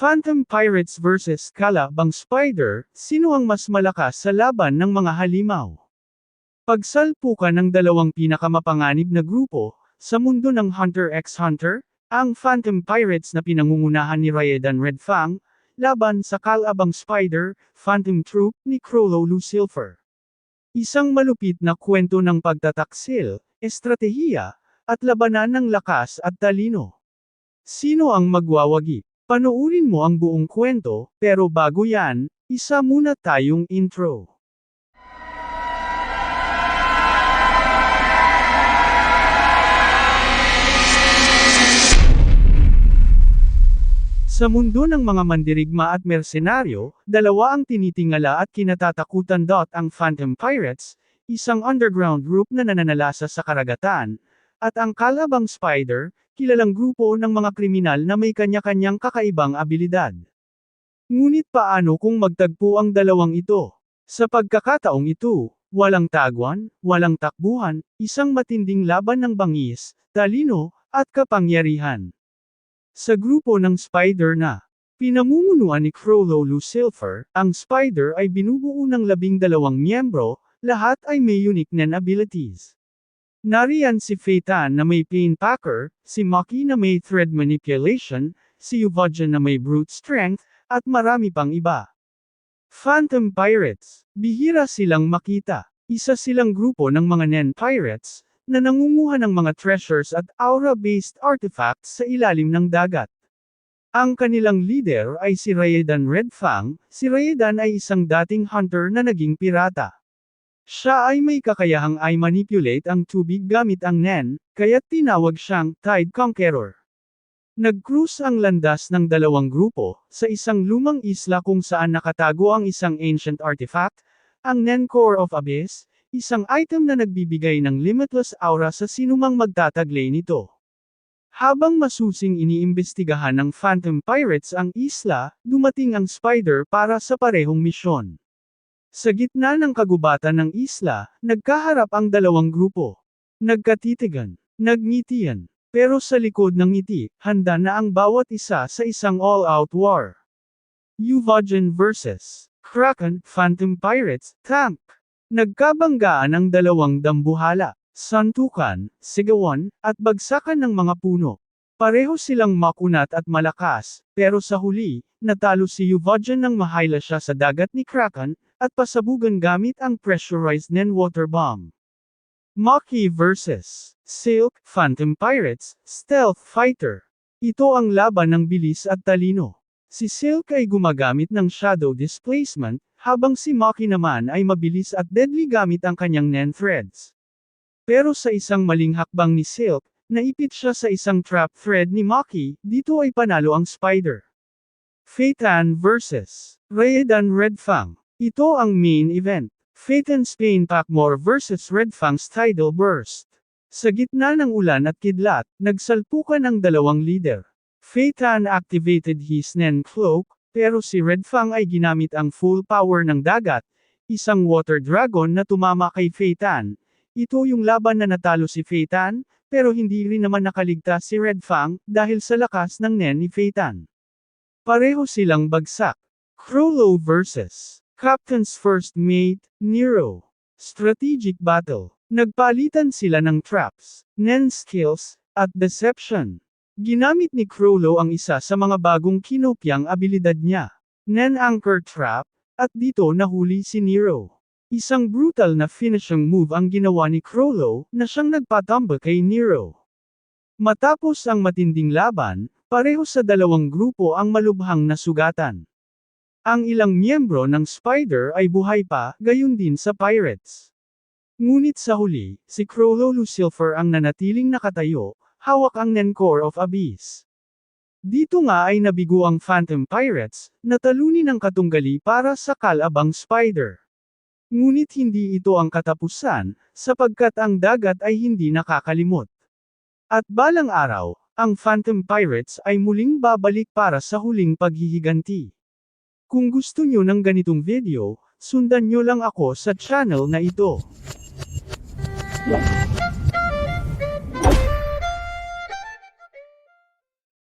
Phantom Pirates vs. Kalabang Spider, sino ang mas malakas sa laban ng mga halimaw? Pagsalpukan ng dalawang pinakamapanganib na grupo, sa mundo ng Hunter x Hunter, ang Phantom Pirates na pinangungunahan ni Raedan Redfang, laban sa Kalabang Spider, Phantom Troop ni Crollo Lucifer. Isang malupit na kwento ng pagtataksil, estratehiya, at labanan ng lakas at talino. Sino ang magwawagi? Panoorin mo ang buong kwento, pero bago yan, isa muna tayong intro. Sa mundo ng mga mandirigma at mersenaryo, dalawa ang tinitingala at kinatatakutan. Ang Phantom Pirates, isang underground group na nananalasa sa karagatan, at ang Kalabang Spider, kilalang grupo ng mga kriminal na may kanya-kanyang kakaibang abilidad. Ngunit paano kung magtagpo ang dalawang ito? Sa pagkakataong ito, walang tagwan, walang takbuhan, isang matinding laban ng bangis, talino, at kapangyarihan. Sa grupo ng Spider na pinamumunuan ni Crollo Lucifer, ang Spider ay binubuo ng labing dalawang miyembro, lahat ay may unique nan abilities. Nariyan si Phaeton na may Pain Packer, si Maki na may Thread Manipulation, si Uvogen na may Brute Strength, at marami pang iba. Phantom Pirates, bihira silang makita. Isa silang grupo ng mga Nen Pirates, na nangunguha ng mga treasures at aura-based artifacts sa ilalim ng dagat. Ang kanilang leader ay si Raedan Redfang, si Raedan ay isang dating hunter na naging pirata. Siya ay may kakayahang ay manipulate ang tubig gamit ang Nen, kaya't tinawag siyang Tide Conqueror. Nag-cruise ang landas ng dalawang grupo, sa isang lumang isla kung saan nakatago ang isang ancient artifact, ang Nen Core of Abyss, isang item na nagbibigay ng limitless aura sa sinumang magtataglay nito. Habang masusing iniimbestigahan ng Phantom Pirates ang isla, dumating ang Spider para sa parehong misyon. Sa gitna ng kagubatan ng isla, nagkaharap ang dalawang grupo. Nagkatitigan, nagngitian, pero sa likod ng ngiti, handa na ang bawat isa sa isang all-out war. Uvogen vs. Kraken, Phantom Pirates, Tank. Nagkabanggaan ang dalawang dambuhala, santukan, sigawan, at bagsakan ng mga puno. Pareho silang makunat at malakas, pero sa huli, natalo si Uvogen nang mahayla siya sa dagat ni Kraken, at pasabugan gamit ang pressurized Nen water bomb. Maki vs. Silk, Phantom Pirates, Stealth Fighter. Ito ang laban ng bilis at talino. Si Silk ay gumagamit ng Shadow Displacement, habang si Maki naman ay mabilis at deadly gamit ang kanyang Nen Threads. Pero sa isang maling hakbang ni Silk, naipit siya sa isang trap thread ni Maki, dito ay panalo ang Spider. Phaeton vs. Raedan Redfang. Ito ang main event. Phaeton Spain Packmore vs. Redfang's Tidal Burst. Sa gitna ng ulan at kidlat, nagsalpukan ang dalawang leader. Phaeton activated his Nen Cloak, pero si Redfang ay ginamit ang full power ng dagat, isang water dragon na tumama kay Phaeton. Ito yung laban na natalo si Phaeton, pero hindi rin naman nakaligtas si Redfang, dahil sa lakas ng Nen ni Phaeton. Pareho silang bagsak. Crollo vs. Captain's First Mate, Nero. Strategic Battle. Nagpalitan sila ng traps, Nen skills, at deception. Ginamit ni Crollo ang isa sa mga bagong kinopyang abilidad niya, Nen Anchor Trap, at dito nahuli si Nero. Isang brutal na finishing move ang ginawa ni Crollo, na siyang nagpatamba kay Nero. Matapos ang matinding laban, pareho sa dalawang grupo ang malubhang nasugatan. Ang ilang miyembro ng Spider ay buhay pa, gayon din sa Pirates. Ngunit sa huli, si Crollo Lucifer ang nanatiling nakatayo, hawak ang Nencor of Abyss. Dito nga ay nabigo ang Phantom Pirates, natalunin ang katunggali para sa Kalabang Spider. Ngunit hindi ito ang katapusan, sapagkat ang dagat ay hindi nakakalimot. At balang araw, ang Phantom Pirates ay muling babalik para sa huling paghihiganti. Kung gusto nyo ng ganitong video, sundan nyo lang ako sa channel na ito.